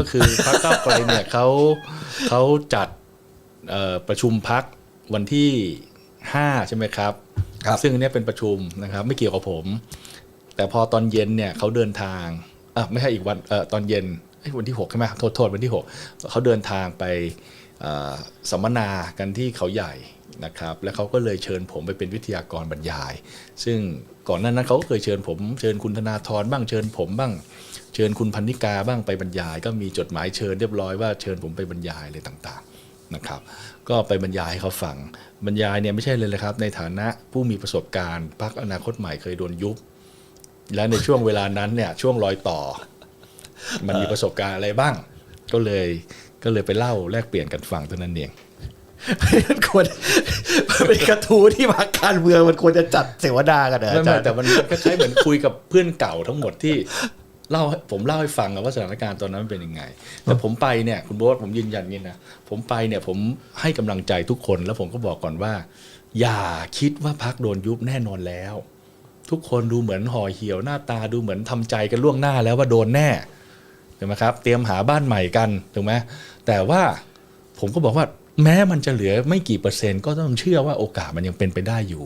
ก็คือพรรคก้าวไกลเนี่ยเขาเขาจัดเอ่อประชุมพักวันที่5ใช่ไหมครับครับ ซึ่งอันเนี้ยเป็นประชุมนะครับ ไม่เกี่ยวกับผม แต่พอตอนเย็นเนี่ยเขาเดินทางอะไม่ใช่อีกวันเอ่อตอนเย็นเอ้ยวันที่6ใช่ไหมโทษโทษวันที่6เขาเดินทางไปเอ่อสัมมนากันที่เขาใหญ่นะครับ แล้วเขาก็เลยเชิญผมไปเป็นวิทยากรบรรยาย ซึ่งก่อนหน้านั้นเขาก็เคยเชิญผม เชิญคุณธนาธรบ้างเชิญผมบ้าง เชิญคุณพันนิกาบ้างไปบรรยาย ก็มีจดหมายเชิญเรียบร้อยว่าเชิญผมไปบรรยายอะไรต่างๆนะครับ ก็ไปบรรยายให้เขาฟังบรรยายเนี่ยไม่ใช่เลยเลยครับ ในฐานะผู้มีประสบการณ์พรรคอนาคตใหม่เคยโดนยุบ และในช่วงเวลานั้นเนี่ยช่วงรอยต่อ มันมีประสบการณ์อะไรบ้าง ก็เลยก็เลยไปเล่าแลกเปลี่ยนกันฟังเท่านั้นเองมันควรเป็นกระทู้ที่มาการเมืองมันควรจะจัดเสวนากันนะไม่อาจารย์แต่มันมันก็ใช้เหมือนคุยกับเพื่อนเก่าทั้งหมดที่ เล่าผมเล่าให้ฟังอว่าสถานการณ์ตอนนั้นเป็นยังไง แต่ผมไปเนี่ยคุณโบ๊ทผมยืนยันนี่นะผมไปเนี่ยผมให้กำลังใจทุกคนแล้วผมก็บอกก่อนว่า อย่าคิดว่าพักโดนยุบแน่นอนแล้ว ทุกคนดูเหมือนห่อเหี่ยวหน้าตาดูเหมือนทำใจกันล่วงหน้าแล้วว่าโดนแน่ถูกไหมครับ เตรียมหาบ้านใหม่กันถูกไหมแต่ว่าผมก็บอกว่า แม้มันจะเหลือไม่กี่เปอร์เซ็นต์ก็ต้องเชื่อว่าโอกาสมันยังเป็นไปได้อยู่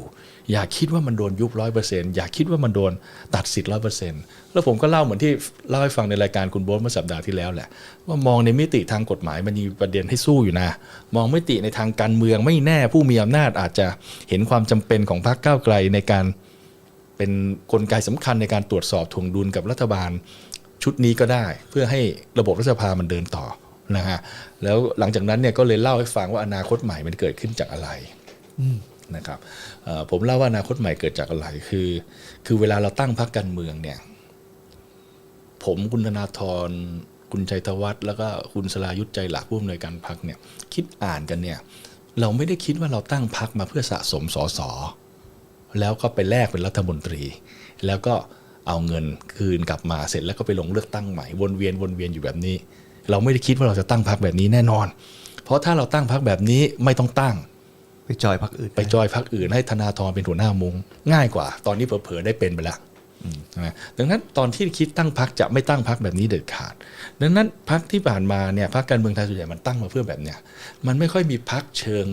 อย่าคิดว่ามันโดนยุบร้อยเปอร์เซ็นต์อย่าคิดว่ามันโดนตัดสิทธิ์ร้อยเปอร์เซ็นต์แล้วผมก็เล่าเหมือนที่เล่าให้ฟังในรายการคุณโบ๊ทเมื่อสัปดาห์ที่แล้วแหละ ว่ามองในมิติทางกฎหมายมันมีประเด็นให้สู้อยู่นะ มองมิติในทางการเมืองไม่แน่ผู้มีอำนาจอาจจะเห็นความจำเป็นของพรรคก้าวไกลในการเป็นกลไกสำคัญในการตรวจสอบถ่วงดุลกับรัฐบาลชุดนี้ก็ได้ เพื่อให้ระบบรัฐสภามันเดินต่อ นะฮะแล้วหลังจากนั้นเนี่ยก็เลยเล่าให้ฟังว่าอนาคตใหม่มันเกิดขึ้นจากอะไรนะครับเอ่อผมเล่าว่าอนาคตใหม่เกิดจากอะไรคือ คือเวลาเราตั้งพรรคการเมืองเนี่ย ผมคุณธนาธรคุณชัยธวัฒน์แล้วก็คุณสลายุทธใจหลักผู้อำนวยการพรรคเนี่ย คิดอ่านกันเนี่ย เราไม่ได้คิดว่าเราตั้งพรรคมาเพื่อสะสมสสแล้วก็ไปแลกเป็นรัฐมนตรี แล้วก็เอาเงินคืนกลับมาเสร็จแล้วก็ไปลงเลือกตั้งใหม่วนเวียนวนเวียนอยู่แบบนี้ เราไม่ได้คิดว่าเราจะตั้งพรรคแบบนี้แน่นอน เพราะถ้าเราตั้งพรรคแบบนี้ไม่ต้องตั้ง ไปจอยพักอื่น ไปจอยพรรคอื่นให้ธนาธรเป็นหัวหน้ามุงง่ายกว่า ตอนนี้เผลอๆได้เป็นไปแล้วใช่ไหมดังนั้นตอนที่คิดตั้งพรรคจะไม่ตั้งพรรคแบบนี้เด็ดขาด ดังนั้นพรรคที่ผ่านมาเนี่ยพรรคการเมืองไทยส่วนใหญ่มันตั้งมาเพื่อแบบเนี้ยมันไม่ค่อยมีพรรคเชิง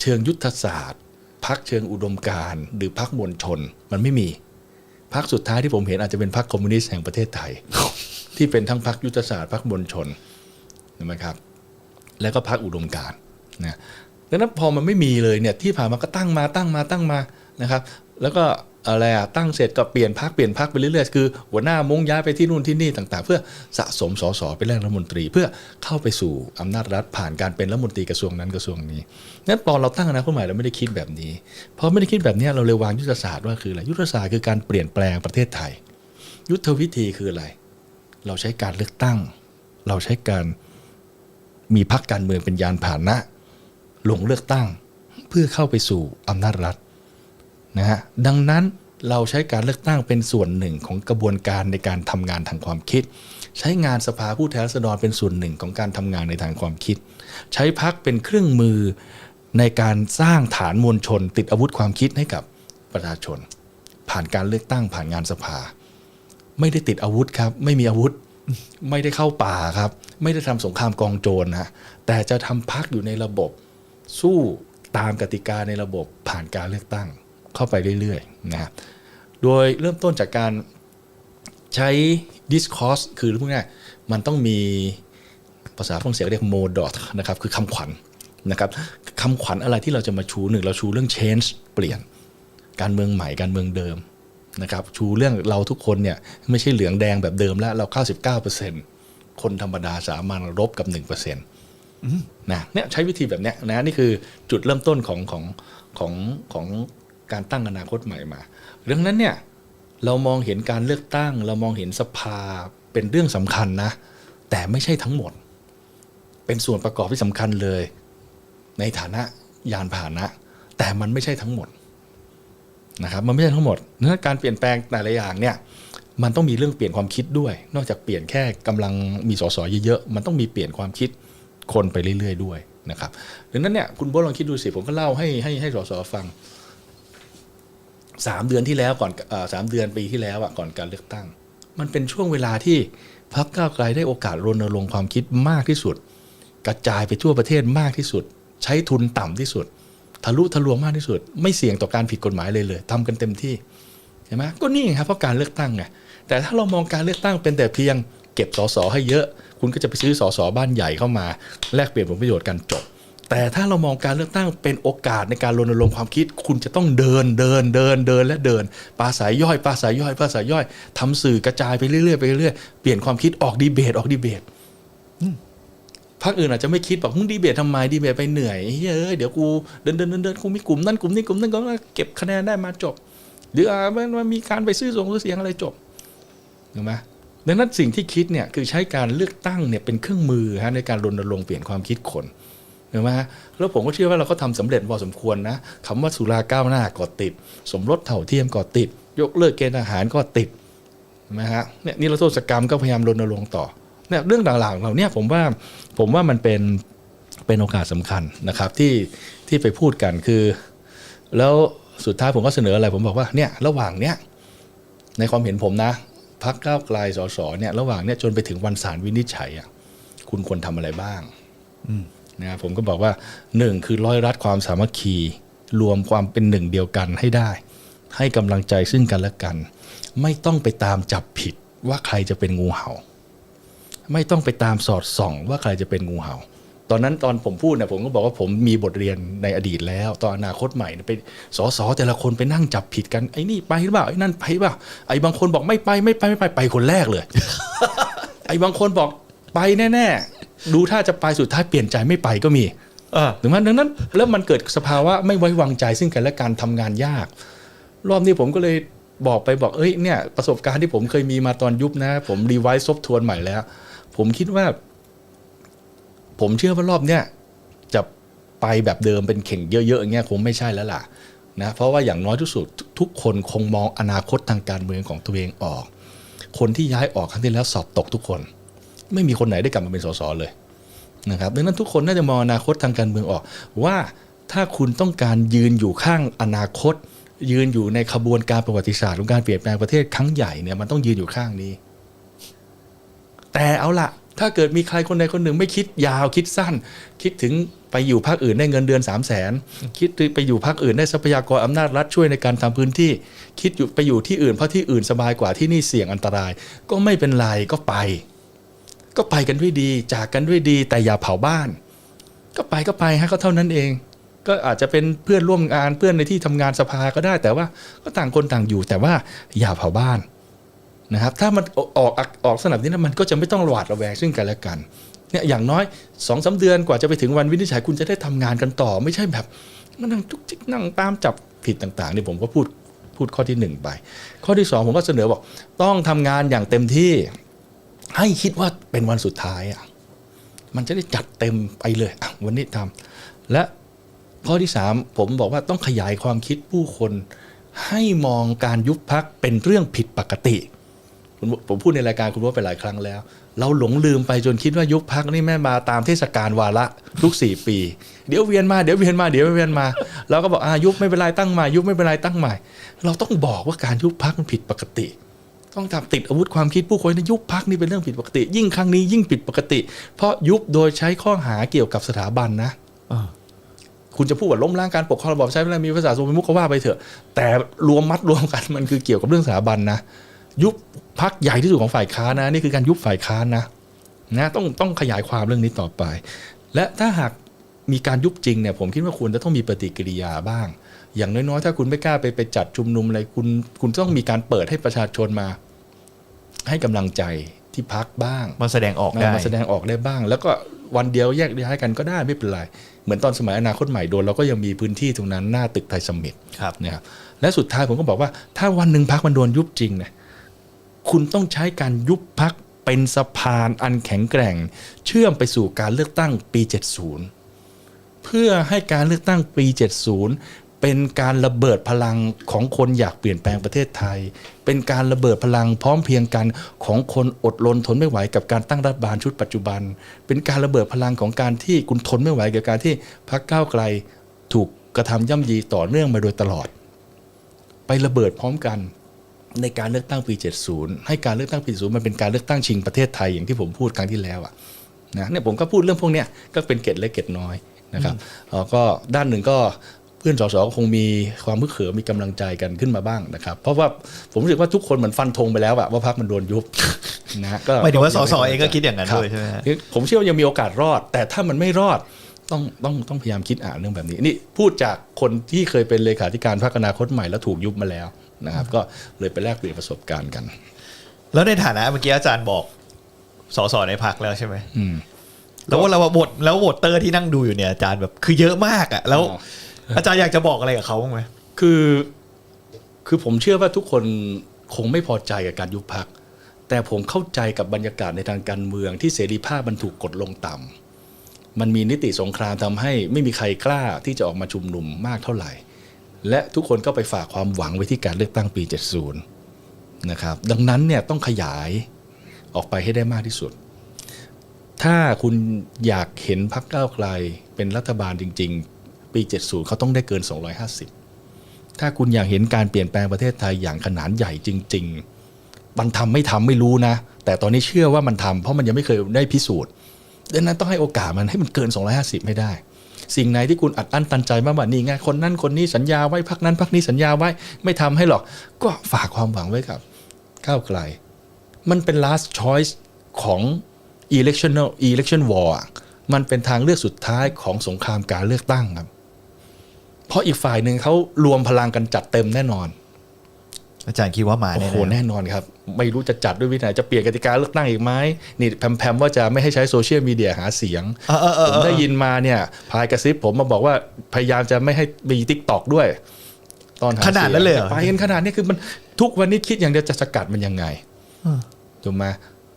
เชิงยุทธศาสตร์พรรคเชิงอุดมการณ์หรือพรรคมวลชนมันไม่มี พรรคสุดท้ายที่ผมเห็นอาจจะเป็นพรรคคอมมิวนิสต์แห่งประเทศไทย ที่เป็นทั้งพรรคยุทธศาสตร์พรรคมวลชนเห็นไหมครับ แล้วก็พรรคอุดมการณ์นะดังนั้นพอมันไม่มีเลยเนี่ยที่ผ่านมาก็ตั้งมาตั้งมาตั้งมานะครับ แล้วก็ อะไรอะตั้งเสร็จก็เปลี่ยนพักเปลี่ยนพักไปเรื่อยๆคือหัวหน้ามงย้ายไปที่นู่นที่นี่ต่างๆ เพื่อสะสมสสเป็นแรกรัฐมนตรี เพื่อเข้าไปสู่อำนาจรัฐผ่านการเป็นรัฐมนตรีกระทรวงนั้นกระทรวงนี้นั้นตอนเราตั้งอนาคตใหม่เราไม่ได้คิดแบบนี้พอไม่ได้คิดแบบนี้เราเลยวางยุทธศาสตร์ว่าคืออะไรยุทธศาสตร์คือการเปลี่ยนแปลงประเทศไทย ยุทธวิธีคืออะไร เราใช้การเลือกตั้ง เราใช้การมีพรรคการเมืองเป็นยานพาหนะลงเลือกตั้งเพื่อเข้าไปสู่อำนาจรัฐ นะฮะดังนั้นเราใช้การเลือกตั้งเป็นส่วนหนึ่งของกระบวนการในการทำงานทางความคิด ใช้งานสภาผู้แทนราษฎรเป็นส่วนหนึ่งของการทำงานในทางความคิด ใช้พักเป็นเครื่องมือในการสร้างฐานมวลชน ติดอาวุธความคิดให้กับประชาชน ผ่านการเลือกตั้งผ่านงานสภา ไม่ได้ติดอาวุธครับ ไม่มีอาวุธ ไม่ได้เข้าป่าครับ ไม่ได้ทำสงครามกองโจรนะแต่จะทำพักอยู่ในระบบ สู้ตามกติกาในระบบผ่านการเลือกตั้ง เข้าไปเรื่อยๆนะครับโดยเริ่มต้นจากการใช้ discourse คือพูดง่ายๆมันต้องมีภาษาฝรั่งเศสเรียก modot นะครับคือคำขวัญนะครับคำขวัญอะไรที่เราจะมาชูหนึ่งเราชูเรื่อง change เปลี่ยนการเมืองใหม่การเมืองเดิมนะครับชูเรื่องเราทุกคนเนี่ยไม่ใช่เหลืองแดงแบบเดิมแล้วเรา 99%คนธรรมดาสามัญรบกับ 1%นะเนี่ยใช้วิธีแบบเนี้ยนะนี่คือจุดเริ่มต้นของของของของ การตั้งอนาคตใหม่มาดังนั้นเนี่ยเรามองเห็นการเลือกตั้ง เรามองเห็นสภาเป็นเรื่องสำคัญนะ แต่ไม่ใช่ทั้งหมด เป็นส่วนประกอบที่สำคัญเลย ในฐานะยานพาหนะ แต่มันไม่ใช่ทั้งหมดนะครับมันไม่ใช่ทั้งหมดเนื้อการเปลี่ยนแปลงแต่ละอย่างเนี่ยมันต้องมีเรื่องเปลี่ยนความคิดด้วย นอกจากเปลี่ยนแค่กำลังมีสสเยอะๆมันต้องมีเปลี่ยนความคิดคนไปเรื่อย ๆ ด้วยนะครับดังนั้นเนี่ยคุณโบ๊ทลองคิดดูสิผมก็เล่าให้ให้ให้สสฟัง สามเดือนที่แล้วก่อนสามเดือนปีที่แล้วอะก่อนการเลือกตั้ง มันเป็นช่วงเวลาที่พักก้าวไกลได้โอกาสรณรงค์ความคิดมากที่สุด กระจายไปทั่วประเทศมากที่สุด ใช้ทุนต่ำที่สุด ทะลุทะลวงมากที่สุด ไม่เสี่ยงต่อการผิดกฎหมายเลยเลยทำกันเต็มที่ใช่ไหมก็นี่ครับเพราะการเลือกตั้งไงแต่ถ้าเรามองการเลือกตั้งเป็นแต่เพียงเก็บสสให้เยอะ คุณก็จะไปซื้อสสบ้านใหญ่เข้ามาแลกเปลี่ยนผลประโยชน์กันจบ แต่ถ้าเรามองการเลือกตั้งเป็นโอกาสในการรณรงค์ความคิด คุณจะต้องเดินเดินเดินเดินและเดินปราศัยย่อยปราศัยย่อยปราศัยย่อยทำสื่อกระจายไปเรื่อยๆไปเรื่อยๆเปลี่ยนความคิดออกดีเบตออกดีเบตพรรคอื่นอาจจะไม่คิดบอกมึงดีเบตทำไมดีเบตไปเหนื่อยเฮ้ยเดี๋ยวกูเดินเดินเดินเดินกูมีกลุ่มนั่นกลุ่มนี้กลุ่มนั้นก็เก็บคะแนนได้มาจบ หรืออ่ามันมันมีการไปซื้อส่งซื้อเสียงอะไรจบถูกไหมดังนั้นสิ่งที่คิดเนี่ยคือใช้การเลือกตั้งเนี่ยเป็นเครื่องมือฮะในการรณรงค์เปลี่ยนความคิดคน ถูกไหมฮะแล้วผมก็เชื่อว่าเราก็ทำสำเร็จพอสมควรนะคำว่าสุราก้าวหน้าก็ติด สมรสเท่าเทียมก็ติด ยกเลิกเกณฑ์ทหารก็ติดนะฮะเนี่ยนิรโทษกรรมก็พยายามรณรงค์ต่อเนี่ยเรื่องต่างๆเหล่าเนี้ผมว่าผมว่ามันเป็นเป็นโอกาสสำคัญนะครับที่ที่ไปพูดกันคือ แล้วสุดท้ายผมก็เสนออะไร ผมบอกว่าเนี่ยระหว่างเนี้ยในความเห็นผมนะพักก้าวไกลสสเนี่ยระหว่างเนี้ยจนไปถึงวันศาลวินิจฉัยอะคุณควรทำอะไรบ้าง นะผมก็บอกว่าหนึ่งคือร้อยรัดความสามัคคีรวมความเป็นหนึ่งเดียวกันให้ได้ ให้กำลังใจซึ่งกันและกัน ไม่ต้องไปตามจับผิดว่าใครจะเป็นงูเห่า ไม่ต้องไปตามสอดส่อง ว่าใครจะเป็นงูเห่า ตอนนั้นตอนผมพูดเนี่ยผมก็บอกว่าผมมีบทเรียนในอดีตแล้ว ตอนอนาคตใหม่เนี่ยไปสอสอแต่ละคนไปนั่งจับผิดกันไอ้นี่ไปหรือเปล่าไอ้นั่นไปหรือเปล่าไอ้บางคนบอกไม่ไปไม่ไปไม่ไปไปคนแรกเลย ไอ้บางคนบอกไปแน่ๆ ดูถ้าจะไปสุดท้ายเปลี่ยนใจไม่ไปก็มีอ่าถึงมันดังนั้นแล้วมันเกิดสภาวะไม่ไว้วางใจซึ่งกันและการทำงานยาก รอบนี้ผมก็เลยบอกไปบอกเอ้ยเนี่ยประสบการณ์ที่ผมเคยมีมาตอนยุบนะ ผมรีไวซ์ทบทวนใหม่แล้ว ผมคิดว่า ผมเชื่อว่ารอบเนี้ยจะไปแบบเดิมเป็นเข่งเยอะๆอย่างเงี้ยคงไม่ใช่แล้วล่ะนะเพราะว่าอย่างน้อยที่สุดทุกคนคงมองอนาคตทางการเมืองของตัวเองออก คนที่ย้ายออกครั้งที่แล้วสอบตกทุกคน ไม่มีคนไหนได้กลับมาเป็นสสเลยนะครับดังนั้นทุกคนน่าจะมองอนาคตทางการเมืองออก ว่าถ้าคุณต้องการยืนอยู่ข้างอนาคต ยืนอยู่ในขบวนการประวัติศาสตร์ของการเปลี่ยนแปลงประเทศครั้งใหญ่เนี่ยมันต้องยืนอยู่ข้างนี้ แต่เอาละถ้าเกิดมีใครคนใดคนหนึ่งไม่คิดยาวคิดสั้น คิดถึงไปอยู่ภาคอื่นได้เงินเดือน3 0 0แสนคิดไปอยู่ภาคอื่นได้ทรัพยากรอำนาจรัฐช่วยในการทำพื้นที่ คิดอยู่ไปอยู่ที่อื่นเพราะที่อื่นสบายกว่าที่นี่เสี่ยงอันตราย ก็ไม่เป็นไรก็ไป ก็ไปกันด้วยดี จากกันด้วยดี แต่อย่าเผาบ้าน ก็ไปก็ไปฮะก็เท่านั้นเอง ก็อาจจะเป็นเพื่อนร่วมงานเพื่อนในที่ทำงานสภาก็ได้ แต่ว่าก็ต่างคนต่างอยู่ แต่ว่าอย่าเผาบ้านนะครับ ถ้ามันออกออกออกสนับนี้นะมันก็จะไม่ต้องหวาดระแวงซึ่งกันและกันเนี่ยอย่างน้อยสองสาเดือนกว่าจะไปถึงวันวินิจฉัยคุณจะได้ทำงานกันต่อ ไม่ใช่แบบมานั่งจุกจิกนั่งตามจับผิดต่างๆนี่ผมก็พูดพูดข้อที่หนึ่งไป ข้อที่สองผมก็เสนอบอกต้องทำงานอย่างเต็มที่ ให้คิดว่าเป็นวันสุดท้ายอะมันจะได้จัดเต็มไปเลยอะวันนี้ทำและข้อที่สามผมบอกว่าต้องขยายความคิดผู้คน ให้มองการยุบพักเป็นเรื่องผิดปกติ ผมพูดในรายการคุณว่าไปหลายครั้งแล้ว เราหลงลืมไปจนคิดว่ายุบพักนี่แม่มาตามเทศกาลวาระทุกสี่ปี เดี๋ยวเวียนมาเดี๋ยวเวียนมาเดี๋ยวเวียนมาเราก็บอกอายุบไม่เป็นไรตั้งใหม่ยุบไม่เป็นไรตั้งใหม่ เราต้องบอกว่าการยุบพักมันผิดปกติ ต้องทำติดอาวุธความคิดผู้คนในยุบพักนี่เป็นเรื่องผิดปกติ ยิ่งครั้งนี้ยิ่งผิดปกติ เพราะยุบโดยใช้ข้อหาเกี่ยวกับสถาบันนะอ่าคุณจะพูดว่าล้มล้างการปกครองระบอบใช้เวลามีภาษาทรงเป็นมุกก็ว่าไปเถอะ แต่รวมมัดรวมกันมันคือเกี่ยวกับเรื่องสถาบันนะยุบพักใหญ่ที่สุดของฝ่ายค้านนะนี่คือการยุบฝ่ายค้านนะนะต้องต้องขยายความเรื่องนี้ต่อไป และถ้าหากมีการยุบจริงเนี่ยผมคิดว่าควรจะต้องมีปฏิกิริยาบ้าง อย่างน้อยๆ ถ้าคุณไม่กล้าไปไปจัดชุมนุมอะไรคุณคุณต้องมีการเปิดให้ประชาชนมา ให้กำลังใจที่พักบ้าง มาแสดงออกได้มาแสดงออกได้บ้าง แล้วก็วันเดียวแยกย้ายกันก็ได้ไม่เป็นไร เหมือนตอนสมัยอนาคตใหม่โดนเราก็ยังมีพื้นที่ตรงนั้นหน้าตึกไทยสมิตครับนะครับและสุดท้ายผมก็บอกว่า ถ้าวันหนึ่งพักมันโดนยุบจริงเนี่ยคุณต้องใช้การยุบพักเป็นสะพานอันแข็งแกร่ง เชื่อมไปสู่การเลือกตั้งปี 70 เพื่อให้การเลือกตั้งปี 70 เป็นการระเบิดพลังของคนอยากเปลี่ยนแปลงประเทศไทย เป็นการระเบิดพลังพร้อมเพรียงกันของคนอดรนทนไม่ไหวกับการตั้งรัฐบาลชุดปัจจุบัน เป็นการระเบิดพลังของการที่คุณทนไม่ไหวกับการที่พรรคก้าวไกลถูกกระทำย่ำยีต่อเนื่องมาโดยตลอด ไประเบิดพร้อมกันในการเลือกตั้งปี 70 ให้การเลือกตั้งปี 70 มันเป็นการเลือกตั้งชิงประเทศไทยอย่างที่ผมพูดครั้งที่แล้วอะนะเนี่ยผมก็พูดเรื่องพวกเนี้ยก็เป็นเกร็ดเล็กเกร็ดน้อยนะครับเอ่อก็ด้านหนึ่งก็ เพื่อนสสก็คงมีความพึกเขิมมีกำลังใจกันขึ้นมาบ้างนะครับ เพราะว่าผมรู้สึกว่าทุกคนเหมือนฟันธงไปแล้วอะว่าพรรคมันโดนยุบนะก็หมายถึงว่าสสเองก็คิดอย่างนั้นครับด้วยใช่ไหมฮะคือผมเชื่อว่ายังมีโอกาสรอด แต่ถ้ามันไม่รอดต้องต้องต้องพยายามคิดอ่านเรื่องแบบนี้นี่พูดจากคนที่เคยเป็นเลขาธิการพรรคอนาคตใหม่แล้วถูกยุบมาแล้วนะครับ ก็เลยไปแลกเปลี่ยนประสบการณ์กัน แล้วในฐานะเมื่อกี้อาจารย์บอกสสในพักแล้วใช่ไหมอืมแล้วว่าเราบทแล้วโหวตเตอร์ที่นั่งดูอยู่เนี่ยอาจารย์แบบคือเยอะมากอะแล้ว อาจารย์อยากจะบอกอะไรกับเขาบ้างไหมคือ คือผมเชื่อว่าทุกคนคงไม่พอใจกับการยุบพัก แต่ผมเข้าใจกับบรรยากาศในทางการเมืองที่เสรีภาพมันถูกกดลงต่ำมันมีนิติสงครามทำให้ไม่มีใครกล้าที่จะออกมาชุมนุมมากเท่าไหร่ และทุกคนก็ไปฝากความหวังไว้ที่การเลือกตั้งปี 70 นะครับ ดังนั้นเนี่ยต้องขยายออกไปให้ได้มากที่สุด ถ้าคุณอยากเห็นพรรคก้าวไกลเป็นรัฐบาลจริง ๆ ปี 70 เขาต้องได้เกิน 250 ถ้าคุณอยากเห็นการเปลี่ยนแปลงประเทศไทยอย่างขนาดใหญ่จริง ๆ มันทำไม่ทำไม่รู้นะ แต่ตอนนี้เชื่อว่ามันทำเพราะมันยังไม่เคยได้พิสูจน์ดังนั้นต้องให้โอกาสมันให้มันเกิน 250 ไม่ได้ สิ่งไหนที่คุณอัดอั้นตันใจมากว่านี่ไงคนนั้นคนนี้สัญญาไว้พักนั้นพักนี้สัญญาไว้ไม่ทำให้หรอก ก็ฝากความหวังไว้กับก้าวไกล มันเป็น last choice ของ election election war มันเป็นทางเลือกสุดท้ายของสงครามการเลือกตั้งครับ เพราะอีกฝ่ายหนึ่งเขารวมพลังกันจัดเต็มแน่นอน อาจารย์คิดว่ามาโอ้แน่โหแน่นอนครับ ไม่รู้จะจัดด้วยวิธีไหนจะเปลี่ยนกติกาเลือกตั้งอีกไหมนี่แพมๆว่าจะไม่ให้ใช้โซเชียลมีเดียหาเสียงเออเออเออผมได้ยินมาเนี่ยพายกระซิบผมมาบอกว่าพยายามจะไม่ให้มีทิกตอกด้วย ตอนหาขนาดนั้นเลยเหรอ ไปกันขนาดนี้คือมันทุกวันนี้คิดอย่างเดียวจะสกัดมันยังไงเออ ถูกไหม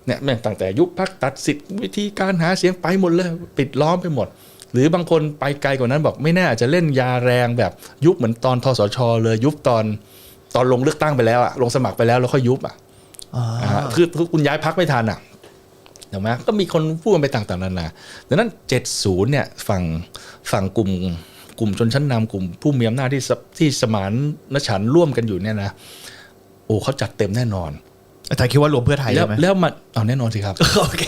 เนี่ยแม่งตั้งแต่ยุบพักตัดสิทธิ์วิธีการหาเสียงไปหมดเลย ปิดล้อมไปหมด หรือบางคนไปไกลกว่านั้นบอกไม่แน่อาจจะเล่นยาแรงแบบยุบเหมือนตอนทสชเลยยุบตอนตอนลงเลือกตั้งไปแล้วอะลงสมัครไปแล้วแล้วค่อยยุบอะอ่าอ่าคือคือคุณย้ายพักไม่ทันอะถูกไหมก็มีคนพูดกันไปต่างๆนานาดังนั้น 70 เนี่ยฝั่งฝั่งกลุ่มกลุ่มชนชั้นนำกลุ่มผู้มีอำนาจที่สที่สมานนฉันท์ร่วมกันอยู่เนี่ยนะโอ้เขาจัดเต็มแน่นอน อาจารย์คิดว่ารวมเพื่อไทยแล้วใช่ไหมแล้วมันเอาแน่นอนสิครับโอเค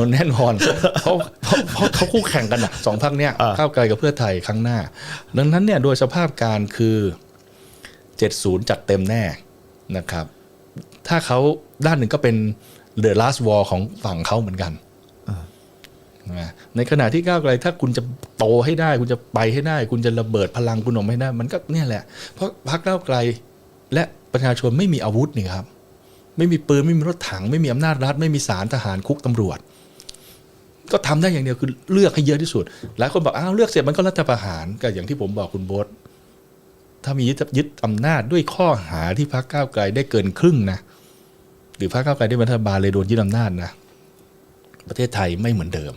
มันแน่นอนเพราะเพราะเพราะเขาคู่แข่งกันอะสองพักเนี้ยอ่าก้าวไกลกับเพื่อไทยครั้งหน้า ดังนั้นเนี่ยโดยสภาพการคือ70จัดเต็มแน่นะครับ ถ้าเขาด้านหนึ่งก็เป็น the last war ของฝั่งเขาเหมือนกันนะในขณะที่ก้าวไกลถ้าคุณจะโตให้ได้ คุณจะไปให้ได้ คุณจะระเบิดพลังคุณออกมาให้ได้ มันก็เนี่ยแหละ เพราะพรรคก้าวไกลและประชาชนไม่มีอาวุธนี่ครับ ไม่มีปืนไม่มีรถถัง ไม่มีอำนาจรัฐ ไม่มีศาลทหารคุกตำรวจ ก็ทำได้อย่างเดียวคือเลือกให้เยอะที่สุด หลายคนบอกอ้าวเลือกเสร็จมันก็รัฐประหารก็อย่างที่ผมบอกคุณโบ๊ทถ้ามียึดยึดอำนาจด้วยข้อหาที่พรรคก้าวไกลได้เกินครึ่งนะหรือพรรคก้าวไกลได้รัฐบาลเลยโดนยึดอำนาจนะประเทศไทยไม่เหมือนเดิม